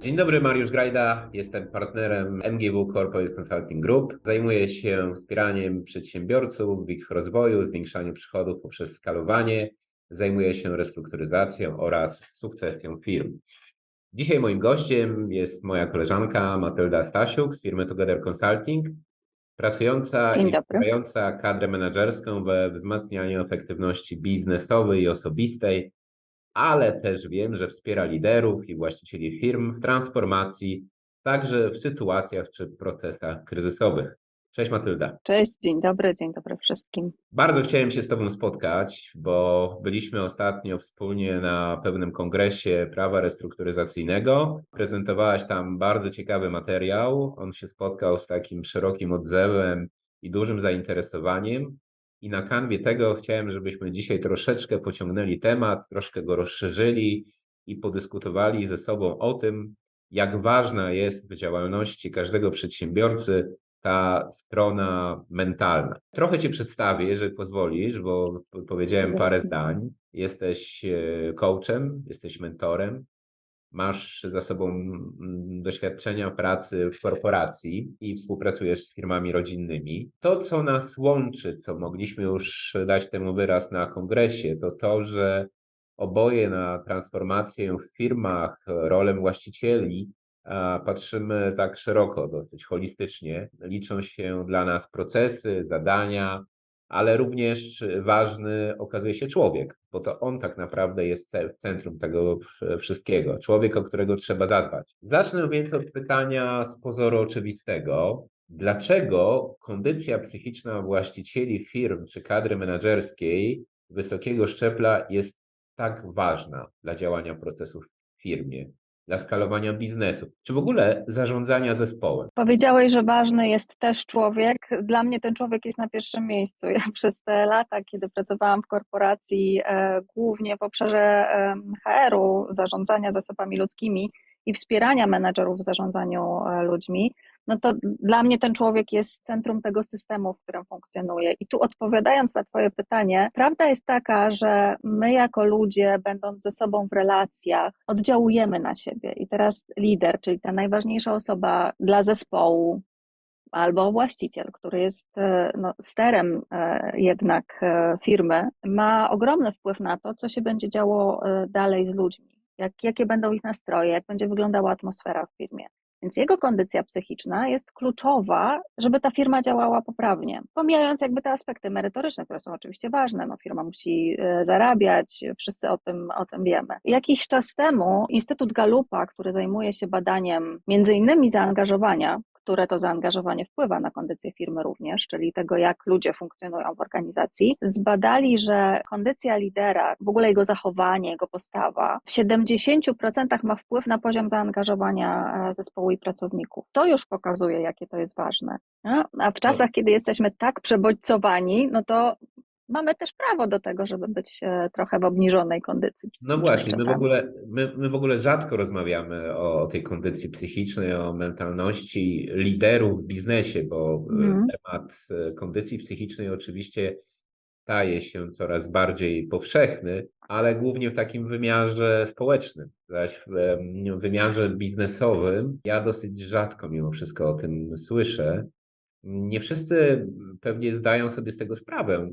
Dzień dobry, Mariusz Grajda. Jestem partnerem MGW Corporate Consulting Group. Zajmuję się wspieraniem przedsiębiorców w ich rozwoju, zwiększaniu przychodów poprzez skalowanie. Zajmuję się restrukturyzacją oraz sukcesją firm. Dzisiaj moim gościem jest moja koleżanka Matylda Stasiuk z firmy Together Consulting, pracująca i wspierająca kadrę menedżerską we wzmacnianiu efektywności biznesowej i osobistej, ale też wiem, że wspiera liderów i właścicieli firm w transformacji, także w sytuacjach czy procesach kryzysowych. Cześć Matylda. Cześć, dzień dobry, dzień dobry wszystkim. Bardzo chciałem się z Tobą spotkać, bo byliśmy ostatnio wspólnie na pewnym kongresie prawa restrukturyzacyjnego. Prezentowałaś tam bardzo ciekawy materiał. On się spotkał z takim szerokim odzewem i dużym zainteresowaniem. I na kanwie tego chciałem, żebyśmy dzisiaj troszeczkę pociągnęli temat, troszkę go rozszerzyli i podyskutowali ze sobą o tym, jak ważna jest w działalności każdego przedsiębiorcy ta strona mentalna. Trochę Cię przedstawię, jeżeli pozwolisz, bo powiedziałem parę zdań. Jesteś e, coachem, jesteś mentorem, masz za sobą mm, doświadczenia pracy w korporacji i współpracujesz z firmami rodzinnymi. To, co nas łączy, co mogliśmy już dać temu wyraz na kongresie, to to, że oboje na transformację w firmach, rolę właścicieli patrzymy tak szeroko, dosyć holistycznie. Liczą się dla nas procesy, zadania, ale również ważny okazuje się człowiek, bo to on tak naprawdę jest centrum tego wszystkiego. Człowiek, o którego trzeba zadbać. Zacznę więc od pytania z pozoru oczywistego. Dlaczego kondycja psychiczna właścicieli firm czy kadry menedżerskiej wysokiego szczebla jest tak ważna dla działania procesów w firmie, dla skalowania biznesu, czy w ogóle zarządzania zespołem? Powiedziałeś, że ważny jest też człowiek. Dla mnie ten człowiek jest na pierwszym miejscu. Ja przez te lata, kiedy pracowałam w korporacji, e, głównie w obszarze HR-u, zarządzania zasobami ludzkimi i wspierania menedżerów w zarządzaniu e, ludźmi, no to dla mnie ten człowiek jest centrum tego systemu, w którym funkcjonuje. I tu odpowiadając na Twoje pytanie, prawda jest taka, że my jako ludzie, będąc ze sobą w relacjach, oddziałujemy na siebie. I teraz lider, czyli ta najważniejsza osoba dla zespołu, albo właściciel, który jest e, no, sterem e, jednak e, firmy, ma ogromny wpływ na to, co się będzie działo dalej z ludźmi, jak, jakie będą ich nastroje, jak będzie wyglądała atmosfera w firmie. Więc jego kondycja psychiczna jest kluczowa, żeby ta firma działała poprawnie. Pomijając jakby te aspekty merytoryczne, które są oczywiście ważne, no firma musi e, zarabiać, wszyscy o tym, o tym wiemy. Jakiś czas temu Instytut Galupa, który zajmuje się badaniem między innymi zaangażowania, które to zaangażowanie wpływa na kondycję firmy również, czyli tego, jak ludzie funkcjonują w organizacji, zbadali, że kondycja lidera, w ogóle jego zachowanie, jego postawa w 70% ma wpływ na poziom zaangażowania e, zespołu i pracowników. To już pokazuje, jakie to jest ważne. No, A w czasach, kiedy jesteśmy tak przebodźcowani, no to mamy też prawo do tego, żeby być e, trochę w obniżonej kondycji No psychicznej właśnie, my w, ogóle, my, my w ogóle rzadko rozmawiamy o tej kondycji psychicznej, o mentalności liderów w biznesie, bo Mhm. temat e, kondycji psychicznej oczywiście staje się coraz bardziej powszechny, ale głównie w takim wymiarze społecznym. Zaś w wymiarze biznesowym ja dosyć rzadko mimo wszystko o tym słyszę. Nie wszyscy pewnie zdają sobie z tego sprawę,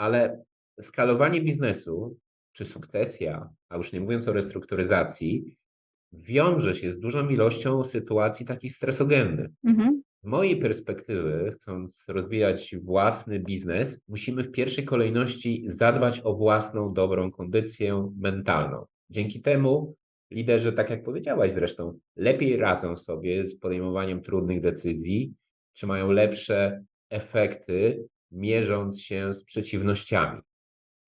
ale skalowanie biznesu czy sukcesja, a już nie mówiąc o restrukturyzacji, wiąże się z dużą ilością sytuacji takich stresogennych. Mhm. Z mojej perspektywy, chcąc rozwijać własny biznes, musimy w pierwszej kolejności zadbać o własną dobrą kondycję mentalną. Dzięki temu liderzy, tak jak powiedziałaś zresztą, lepiej radzą sobie z podejmowaniem trudnych decyzji, czy mają lepsze efekty, mierząc się z przeciwnościami.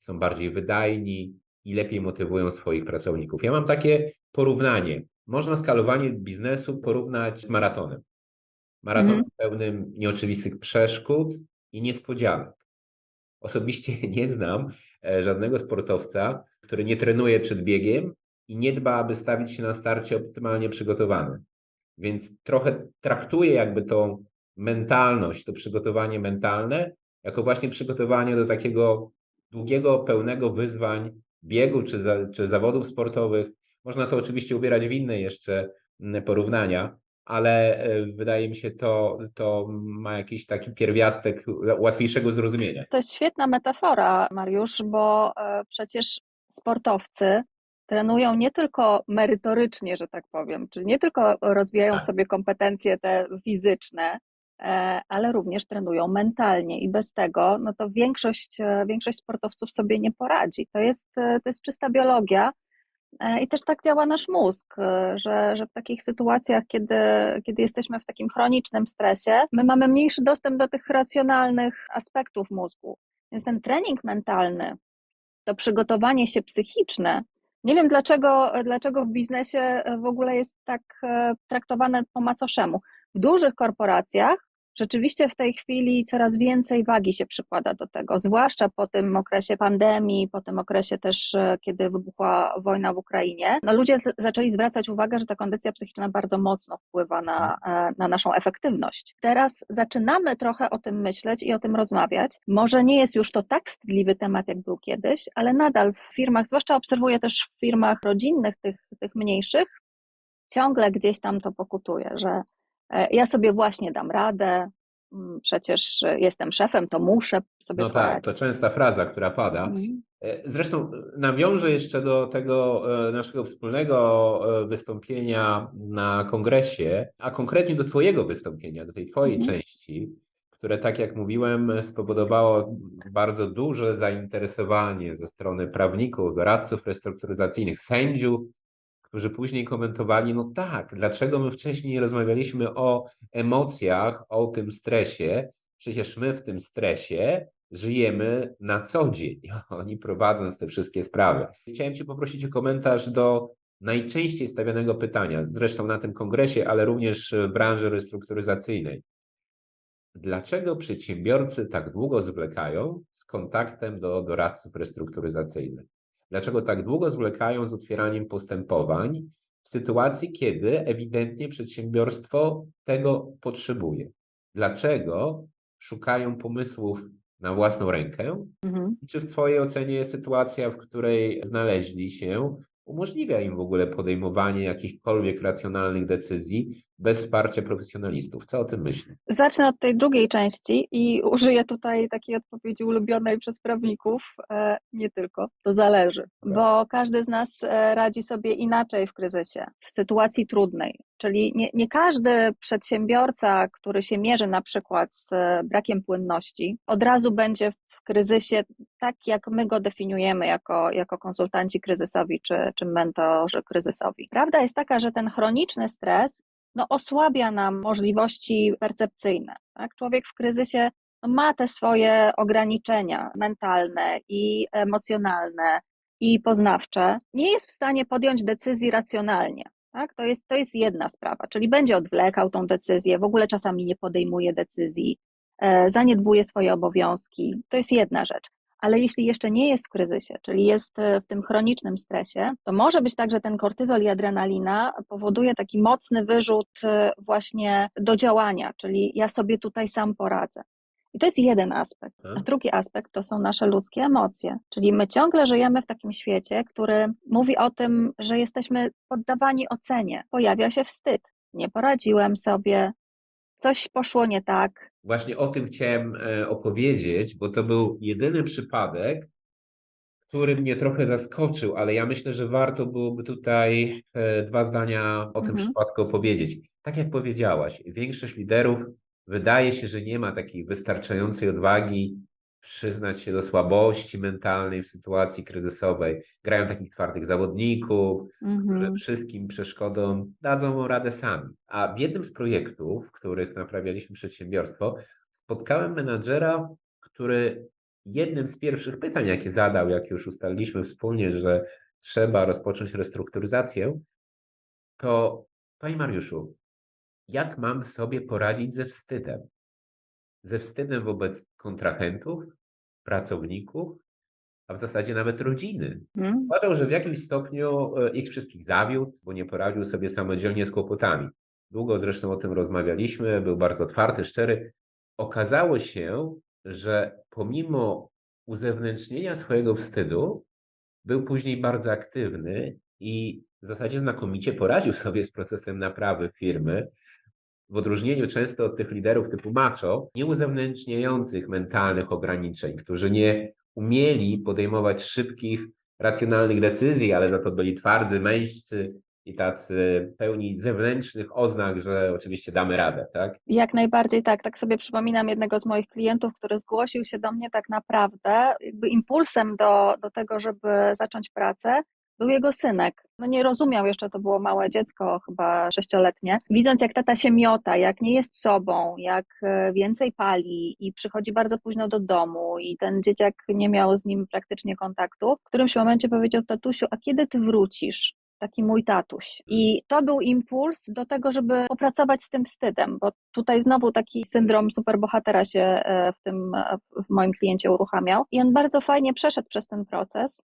Są bardziej wydajni i lepiej motywują swoich pracowników. Ja mam takie porównanie. Można skalowanie biznesu porównać z maratonem. Maraton Mhm. pełnym nieoczywistych przeszkód i niespodzianek. Osobiście nie znam e, żadnego sportowca, który nie trenuje przed biegiem i nie dba, aby stawić się na starcie optymalnie przygotowany. Więc trochę traktuję jakby tą mentalność, to przygotowanie mentalne, jako właśnie przygotowanie do takiego długiego, pełnego wyzwań biegu czy, za, czy zawodów sportowych. Można to oczywiście ubierać w inne jeszcze mm, porównania, ale e, wydaje mi się to, to ma jakiś taki pierwiastek łatwiejszego zrozumienia. To jest świetna metafora, Mariusz, bo e, przecież sportowcy trenują nie tylko merytorycznie, że tak powiem, czyli nie tylko rozwijają Tak. sobie kompetencje te fizyczne, ale również trenują mentalnie i bez tego, no to większość, e, większość sportowców sobie nie poradzi. To jest, e, to jest czysta biologia e, i też tak działa nasz mózg, e, że, że w takich sytuacjach, kiedy, kiedy jesteśmy w takim chronicznym stresie, my mamy mniejszy dostęp do tych racjonalnych aspektów mózgu. Więc ten trening mentalny, to przygotowanie się psychiczne, nie wiem dlaczego, dlaczego w biznesie e, w ogóle jest tak e, traktowane po macoszemu. W dużych korporacjach rzeczywiście w tej chwili coraz więcej wagi się przykłada do tego, zwłaszcza po tym okresie pandemii, po tym okresie też, e, kiedy wybuchła wojna w Ukrainie. No ludzie z, zaczęli zwracać uwagę, że ta kondycja psychiczna bardzo mocno wpływa na, e, na naszą efektywność. Teraz zaczynamy trochę o tym myśleć i o tym rozmawiać. Może nie jest już to tak wstydliwy temat, jak był kiedyś, ale nadal w firmach, zwłaszcza obserwuję też w firmach rodzinnych, tych, tych mniejszych, ciągle gdzieś tam to pokutuje, że ja sobie właśnie dam radę, mm, przecież jestem szefem, to muszę sobie No tak, poradzić. to częsta fraza, która pada. Mhm. E, Zresztą e, nawiążę jeszcze do tego e, naszego wspólnego e, wystąpienia na kongresie, a konkretnie do Twojego wystąpienia, do tej Twojej Mhm. części, które, tak jak mówiłem, spowodowało bardzo duże zainteresowanie ze strony prawników, doradców restrukturyzacyjnych, sędziów, którzy później komentowali, no tak, dlaczego my wcześniej nie rozmawialiśmy o emocjach, o tym stresie, przecież my w tym stresie żyjemy na co dzień, oni prowadząc te wszystkie sprawy. Chciałem Cię poprosić o komentarz do najczęściej stawianego pytania, zresztą na tym kongresie, ale również w branży restrukturyzacyjnej. Dlaczego przedsiębiorcy tak długo zwlekają z kontaktem do doradców restrukturyzacyjnych? Dlaczego tak długo zwlekają z otwieraniem postępowań w sytuacji, kiedy ewidentnie przedsiębiorstwo tego potrzebuje? Dlaczego szukają pomysłów na własną rękę? Mhm. Czy w Twojej ocenie sytuacja, w której znaleźli się, umożliwia im w ogóle podejmowanie jakichkolwiek racjonalnych decyzji bez wsparcia profesjonalistów? Co o tym myślisz? Zacznę od tej drugiej części i użyję tutaj takiej odpowiedzi ulubionej przez prawników. E, nie tylko, to zależy, Dobra. bo każdy z nas e, radzi sobie inaczej w kryzysie, w sytuacji trudnej. Czyli nie, nie każdy przedsiębiorca, który się mierzy na przykład z e, brakiem płynności, od razu będzie w kryzysie tak, jak my go definiujemy jako, jako konsultanci kryzysowi czy, czy mentorzy kryzysowi. Prawda jest taka, że ten chroniczny stres no, osłabia nam możliwości percepcyjne. Tak? Człowiek w kryzysie no, ma te swoje ograniczenia mentalne i emocjonalne i poznawcze. Nie jest w stanie podjąć decyzji racjonalnie. Tak? To, jest, to jest jedna sprawa, czyli będzie odwlekał tą decyzję, w ogóle czasami nie podejmuje decyzji, e, zaniedbuje swoje obowiązki. To jest jedna rzecz. Ale jeśli jeszcze nie jest w kryzysie, czyli jest e, w tym chronicznym stresie, to może być tak, że ten kortyzol i adrenalina powoduje taki mocny wyrzut e, właśnie do działania, czyli ja sobie tutaj sam poradzę. I to jest jeden aspekt. A Mhm. drugi aspekt to są nasze ludzkie emocje. Czyli my ciągle żyjemy w takim świecie, który mówi o tym, że jesteśmy poddawani ocenie. Pojawia się wstyd. Nie poradziłem sobie, coś poszło nie tak. Właśnie o tym chciałem e, opowiedzieć, bo to był jedyny przypadek, który mnie trochę zaskoczył, ale ja myślę, że warto byłoby tutaj e, dwa zdania o tym Mhm. przypadku opowiedzieć. Tak jak powiedziałaś, większość liderów wydaje się, że nie ma takiej wystarczającej odwagi przyznać się do słabości mentalnej w sytuacji kryzysowej. Grają takich twardych zawodników, którzy Mhm. wszystkim przeszkodom dadzą radę sami. A w jednym z projektów, w których naprawialiśmy przedsiębiorstwo, spotkałem menadżera, który jednym z pierwszych pytań, jakie zadał, jak już ustaliliśmy wspólnie, że trzeba rozpocząć restrukturyzację, to Panie Mariuszu, jak mam sobie poradzić ze wstydem? Ze wstydem wobec kontrahentów, pracowników, a w zasadzie nawet rodziny. Mhm. Uważał, że w jakimś stopniu e, ich wszystkich zawiódł, bo nie poradził sobie samodzielnie z kłopotami. Długo zresztą o tym rozmawialiśmy, był bardzo otwarty, szczery. Okazało się, że pomimo uzewnętrznienia swojego wstydu, był później bardzo aktywny i w zasadzie znakomicie poradził sobie z procesem naprawy firmy, w odróżnieniu często od tych liderów typu macho, nie uzewnętrzniających mentalnych ograniczeń, którzy nie umieli podejmować szybkich, racjonalnych decyzji, ale za to byli twardzy, mężcy i tacy pełni zewnętrznych oznak, że oczywiście damy radę, tak? Jak najbardziej tak. Tak sobie przypominam jednego z moich klientów, który zgłosił się do mnie tak naprawdę, jakby impulsem do, do tego, żeby zacząć pracę, był jego synek. No nie rozumiał jeszcze, to było małe dziecko, chyba sześcioletnie. Widząc, jak tata się miota, jak nie jest sobą, jak e, więcej pali i przychodzi bardzo późno do domu i ten dzieciak nie miał z nim praktycznie kontaktu, w którymś momencie powiedział tatusiu, a kiedy ty wrócisz? taki mój tatuś. I to był impuls do tego, żeby popracować z tym wstydem, bo tutaj znowu taki syndrom superbohatera się e, w tym, w moim kliencie uruchamiał. I on bardzo fajnie przeszedł przez ten proces.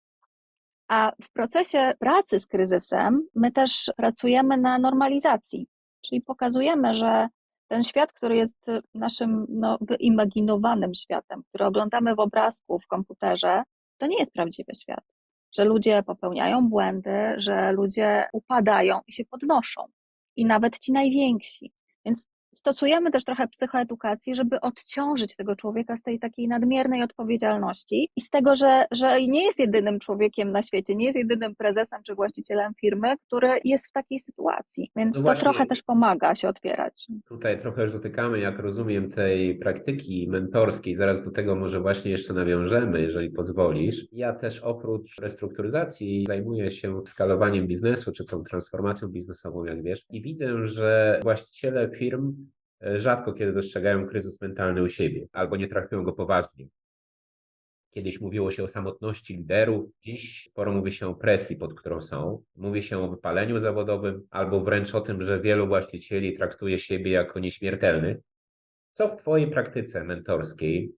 A w procesie pracy z kryzysem my też pracujemy na normalizacji, czyli pokazujemy, że ten świat, który jest naszym no, wyimaginowanym światem, który oglądamy w obrazku, w komputerze, to nie jest prawdziwy świat że ludzie popełniają błędy, że ludzie upadają i się podnoszą. I nawet ci najwięksi. Więc stosujemy też trochę psychoedukacji, żeby odciążyć tego człowieka z tej takiej nadmiernej odpowiedzialności i z tego, że, że nie jest jedynym człowiekiem na świecie, nie jest jedynym prezesem czy właścicielem firmy, który jest w takiej sytuacji. Więc no to trochę też pomaga się otwierać. Tutaj trochę już dotykamy, jak rozumiem, tej praktyki mentorskiej. Zaraz do tego może właśnie jeszcze nawiążemy, jeżeli pozwolisz. Ja też oprócz restrukturyzacji zajmuję się skalowaniem biznesu, czy tą transformacją biznesową, jak wiesz, i widzę, że właściciele firm rzadko kiedy dostrzegają kryzys mentalny u siebie albo nie traktują go poważnie. Kiedyś mówiło się o samotności liderów, dziś sporo mówi się o presji, pod którą są. Mówi się o wypaleniu zawodowym albo wręcz o tym, że wielu właścicieli traktuje siebie jako nieśmiertelnych. Co w Twojej praktyce mentorskiej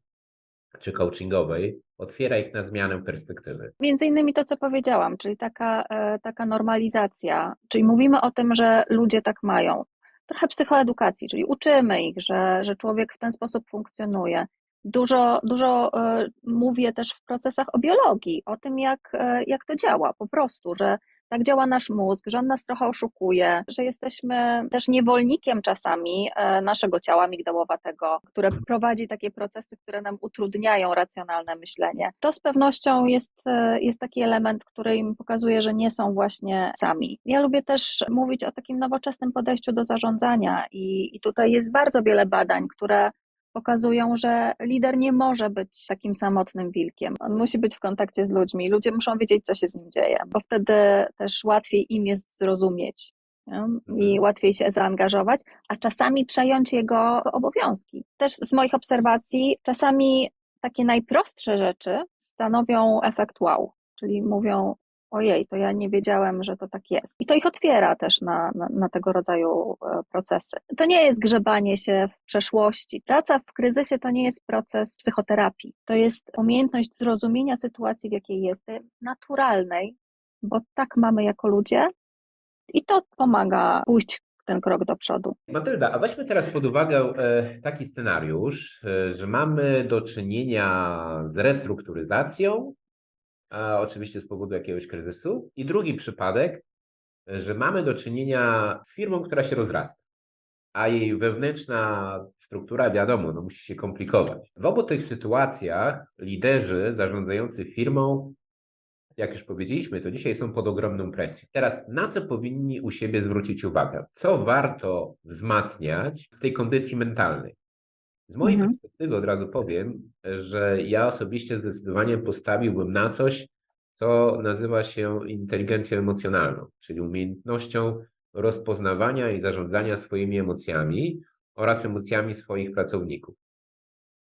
czy coachingowej otwiera ich na zmianę perspektywy? Między innymi to, co powiedziałam, czyli taka, e, taka normalizacja, czyli mówimy o tym, że ludzie tak mają trochę psychoedukacji, czyli uczymy ich, że, że człowiek w ten sposób funkcjonuje. Dużo, dużo e, mówię też w procesach o biologii, o tym, jak, e, jak to działa po prostu, że tak działa nasz mózg, że on nas trochę oszukuje, że jesteśmy też niewolnikiem czasami e, naszego ciała migdałowatego, które prowadzi takie procesy, które nam utrudniają racjonalne myślenie. To z pewnością jest, e, jest taki element, który im pokazuje, że nie są właśnie sami. Ja lubię też mówić o takim nowoczesnym podejściu do zarządzania i, i tutaj jest bardzo wiele badań, które pokazują, że lider nie może być takim samotnym wilkiem. On musi być w kontakcie z ludźmi. Ludzie muszą wiedzieć, co się z nim dzieje, bo wtedy też łatwiej im jest zrozumieć i mhm. łatwiej się zaangażować, a czasami przejąć jego obowiązki. Też z moich obserwacji, czasami takie najprostsze rzeczy stanowią efekt wow, czyli mówią, ojej, to ja nie wiedziałem, że to tak jest. I to ich otwiera też na, na, na, tego rodzaju e, procesy. To nie jest grzebanie się w przeszłości. Praca w kryzysie to nie jest proces psychoterapii. To jest umiejętność zrozumienia sytuacji, w jakiej jestem, naturalnej, bo tak mamy jako ludzie i to pomaga pójść ten krok do przodu. Matylda, a weźmy teraz pod uwagę e, taki scenariusz, e, że mamy do czynienia z restrukturyzacją oczywiście z powodu jakiegoś kryzysu. I drugi przypadek, że mamy do czynienia z firmą, która się rozrasta, a jej wewnętrzna struktura, wiadomo, no, musi się komplikować. W obu tych sytuacjach liderzy zarządzający firmą, jak już powiedzieliśmy, to dzisiaj są pod ogromną presją. Teraz na co powinni u siebie zwrócić uwagę? Co warto wzmacniać w tej kondycji mentalnej? Z mojej mhm. perspektywy od razu powiem, że ja osobiście zdecydowanie postawiłbym na coś, co nazywa się inteligencją emocjonalną, czyli umiejętnością rozpoznawania i zarządzania swoimi emocjami oraz emocjami swoich pracowników.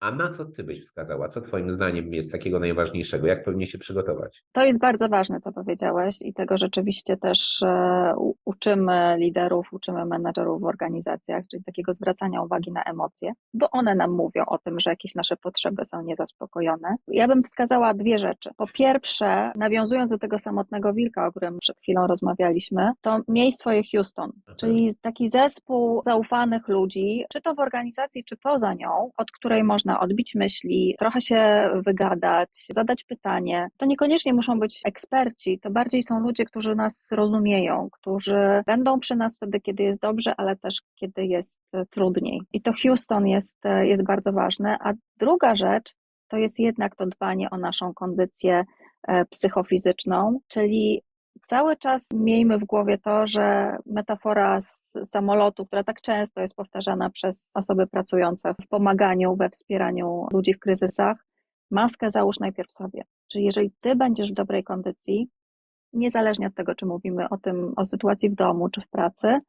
A na co ty byś wskazała? Co twoim zdaniem jest takiego najważniejszego? Jak powinien się przygotować? To jest bardzo ważne, co powiedziałeś i tego rzeczywiście też e, uczymy liderów, uczymy menedżerów w organizacjach, czyli takiego zwracania uwagi na emocje, bo one nam mówią o tym, że jakieś nasze potrzeby są niezaspokojone. Ja bym wskazała dwie rzeczy. Po pierwsze, nawiązując do tego samotnego wilka, o którym przed chwilą rozmawialiśmy, to miej swoje Houston, czyli taki zespół zaufanych ludzi, czy to w organizacji, czy poza nią, od której można można odbić myśli, trochę się wygadać, zadać pytanie. To niekoniecznie muszą być eksperci, to bardziej są ludzie, którzy nas rozumieją, którzy będą przy nas wtedy, kiedy jest dobrze, ale też kiedy jest e, trudniej. I to Houston jest, e, jest bardzo ważne. A druga rzecz to jest jednak to dbanie o naszą kondycję e, psychofizyczną, czyli cały czas miejmy w głowie to, że metafora z samolotu, która tak często jest powtarzana przez osoby pracujące w pomaganiu, we wspieraniu ludzi w kryzysach, maskę załóż najpierw sobie. Czyli jeżeli ty będziesz w dobrej kondycji, niezależnie od tego, czy mówimy o tym, o sytuacji w domu czy w pracy,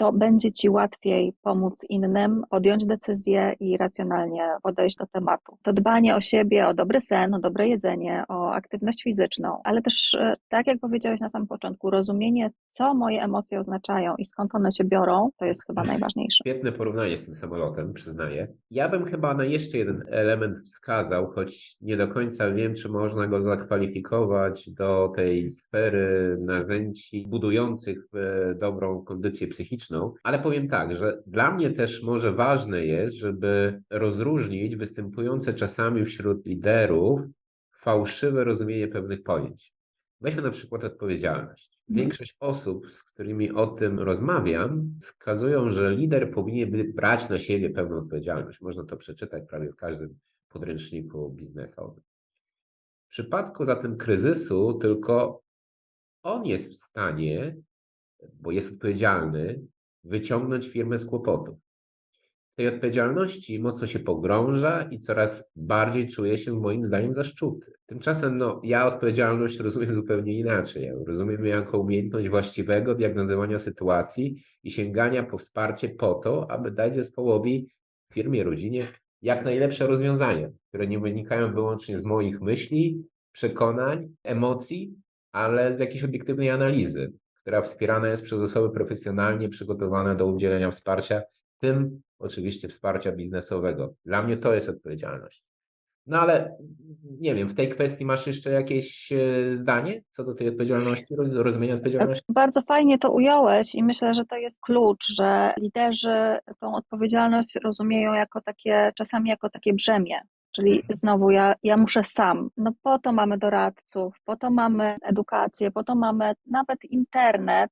to będzie Ci łatwiej pomóc innym, podjąć decyzję i racjonalnie podejść do tematu. To dbanie o siebie, o dobry sen, o dobre jedzenie, o aktywność fizyczną, ale też, e, tak jak powiedziałeś na samym początku, rozumienie, co moje emocje oznaczają i skąd one się biorą, to jest chyba najważniejsze. Świetne porównanie z tym samolotem, przyznaję. Ja bym chyba na jeszcze jeden element wskazał, choć nie do końca wiem, czy można go zakwalifikować do tej sfery narzędzi budujących e, dobrą kondycję psychiczną ale powiem tak, że dla mnie też może ważne jest, żeby rozróżnić występujące czasami wśród liderów fałszywe rozumienie pewnych pojęć. Weźmy na przykład odpowiedzialność. Mhm. Większość osób, z którymi o tym rozmawiam, wskazują, że lider powinien brać na siebie pełną odpowiedzialność. Można to przeczytać prawie w każdym podręczniku biznesowym. W przypadku zatem kryzysu tylko on jest w stanie, bo jest odpowiedzialny, wyciągnąć firmę z kłopotów. Tej odpowiedzialności mocno się pogrąża i coraz bardziej czuje się moim zdaniem zaszczuty. Tymczasem no, ja odpowiedzialność rozumiem zupełnie inaczej. Ja rozumiem ją jako umiejętność właściwego diagnozowania sytuacji i sięgania po wsparcie po to, aby dać zespołowi, firmie, rodzinie jak najlepsze rozwiązania, które nie wynikają wyłącznie z moich myśli, przekonań, emocji, ale z jakiejś obiektywnej analizy która wspierana jest przez osoby profesjonalnie przygotowane do udzielenia wsparcia, w tym oczywiście wsparcia biznesowego. Dla mnie to jest odpowiedzialność. No ale nie wiem, w tej kwestii masz jeszcze jakieś e, zdanie co do tej odpowiedzialności, rozumienia odpowiedzialności? Bardzo fajnie to ująłeś i myślę, że to jest klucz, że liderzy tą odpowiedzialność rozumieją jako takie, czasami jako takie brzemię. Czyli mhm. znowu ja, ja muszę sam. No po to mamy doradców, po to mamy edukację, po to mamy nawet internet.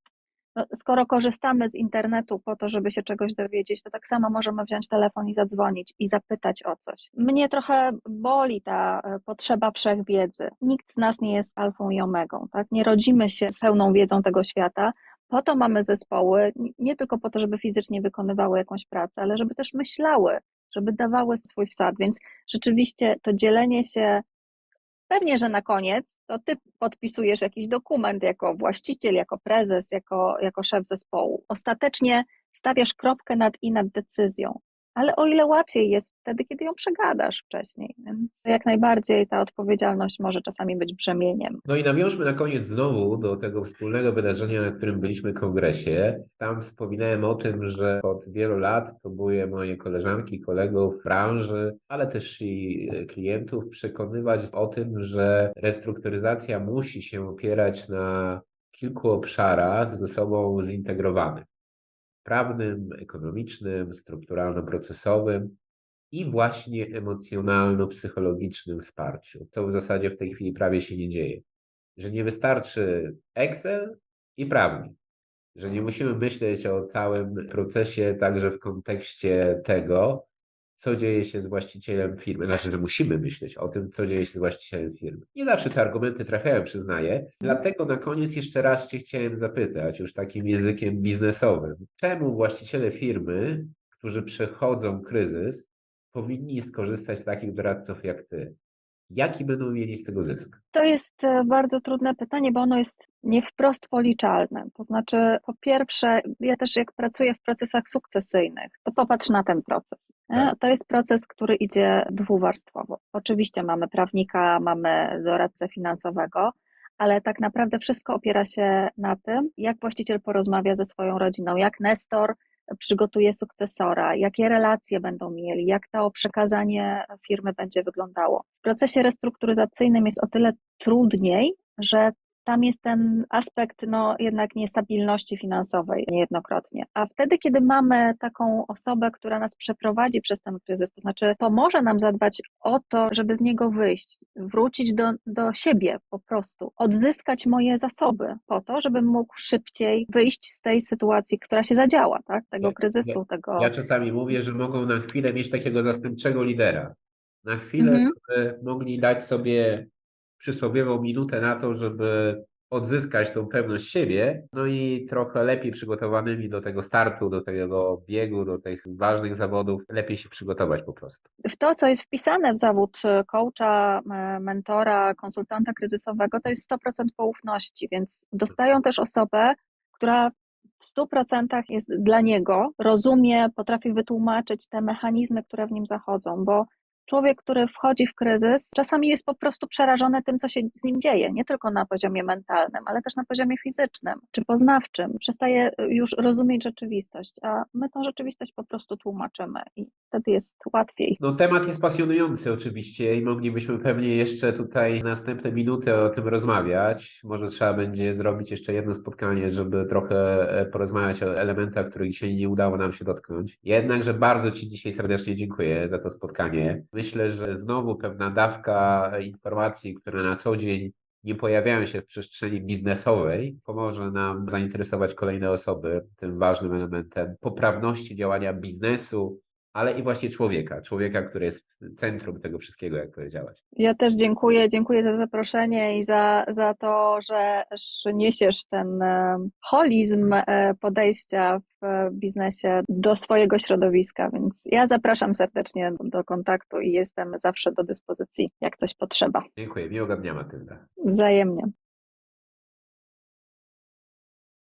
No, skoro korzystamy z internetu po to, żeby się czegoś dowiedzieć, to tak samo możemy wziąć telefon i zadzwonić i zapytać o coś. Mnie trochę boli ta e, potrzeba wszechwiedzy. Nikt z nas nie jest alfą i omegą, tak? Nie rodzimy się z pełną wiedzą tego świata. Po to mamy zespoły, nie tylko po to, żeby fizycznie wykonywały jakąś pracę, ale żeby też myślały, żeby dawały swój wsad. Więc rzeczywiście to dzielenie się, pewnie, że na koniec to ty podpisujesz jakiś dokument jako właściciel, jako prezes, jako, jako szef zespołu. Ostatecznie stawiasz kropkę nad i nad decyzją ale o ile łatwiej jest wtedy, kiedy ją przegadasz wcześniej. Więc jak najbardziej ta odpowiedzialność może czasami być brzemieniem. No i nawiążmy na koniec znowu do tego wspólnego wydarzenia, na którym byliśmy w kongresie. Tam wspominałem o tym, że od wielu lat próbuję moje koleżanki, kolegów branży, ale też i klientów przekonywać o tym, że restrukturyzacja musi się opierać na kilku obszarach ze sobą zintegrowanych prawnym, ekonomicznym, strukturalno-procesowym i właśnie emocjonalno-psychologicznym wsparciu, co w zasadzie w tej chwili prawie się nie dzieje. Że nie wystarczy Excel i prawnik, że nie musimy myśleć o całym procesie także w kontekście tego, co dzieje się z właścicielem firmy. Znaczy, że musimy myśleć o tym, co dzieje się z właścicielem firmy. Nie zawsze te argumenty trafiają, przyznaję. Dlatego na koniec jeszcze raz Cię chciałem zapytać, już takim językiem biznesowym. Czemu właściciele firmy, którzy przechodzą kryzys, powinni skorzystać z takich doradców jak Ty? Jaki będą mieli z tego zysk? To jest e, bardzo trudne pytanie, bo ono jest nie wprost policzalne. To znaczy, po pierwsze, ja też jak pracuję w procesach sukcesyjnych, to popatrz na ten proces. Tak. To jest proces, który idzie dwuwarstwowo. Oczywiście mamy prawnika, mamy doradcę finansowego, ale tak naprawdę wszystko opiera się na tym, jak właściciel porozmawia ze swoją rodziną, jak Nestor przygotuje sukcesora, jakie relacje będą mieli, jak to przekazanie firmy będzie wyglądało. W procesie restrukturyzacyjnym jest o tyle trudniej, że tam jest ten aspekt no, jednak niestabilności finansowej niejednokrotnie. A wtedy, kiedy mamy taką osobę, która nas przeprowadzi przez ten kryzys, to znaczy pomoże nam zadbać o to, żeby z niego wyjść, wrócić do, do siebie po prostu, odzyskać moje zasoby po to, żebym mógł szybciej wyjść z tej sytuacji, która się zadziała, tak? tego Ja- kryzysu, tego... Ja czasami mówię, że mogą na chwilę mieć takiego zastępczego lidera. Na chwilę, Mhm. żeby mogli dać sobie przysłowiową minutę na to, żeby odzyskać tą pewność siebie, no i trochę lepiej przygotowanymi do tego startu, do tego biegu, do tych ważnych zawodów, lepiej się przygotować po prostu. w to, co jest wpisane w zawód coacha, e, mentora, konsultanta kryzysowego, to jest 100% poufności, więc dostają też osobę, która w 100% jest dla niego, rozumie, potrafi wytłumaczyć te mechanizmy, które w nim zachodzą, bo człowiek, który wchodzi w kryzys, czasami jest po prostu przerażony tym, co się z nim dzieje, nie tylko na poziomie mentalnym, ale też na poziomie fizycznym czy poznawczym. Przestaje już rozumieć rzeczywistość, a my tą rzeczywistość po prostu tłumaczymy i wtedy jest łatwiej. No temat jest pasjonujący oczywiście i moglibyśmy pewnie jeszcze tutaj następne minuty o tym rozmawiać. Może trzeba będzie zrobić jeszcze jedno spotkanie, żeby trochę e, porozmawiać o elementach, których dzisiaj nie udało nam się dotknąć. Jednakże bardzo Ci dzisiaj serdecznie dziękuję za to spotkanie. Myślę, że znowu pewna dawka informacji, które na co dzień nie pojawiają się w przestrzeni biznesowej, pomoże nam zainteresować kolejne osoby tym ważnym elementem poprawności działania biznesu, ale i właśnie człowieka, człowieka, który jest w centrum tego wszystkiego, jak powiedziałaś. Ja też dziękuję, dziękuję za zaproszenie i za, za to, że niesiesz ten e, holizm e, podejścia w e, biznesie do swojego środowiska, więc ja zapraszam serdecznie do, do kontaktu i jestem zawsze do dyspozycji, jak coś potrzeba. Dziękuję, miłego dnia Matylda. Wzajemnie.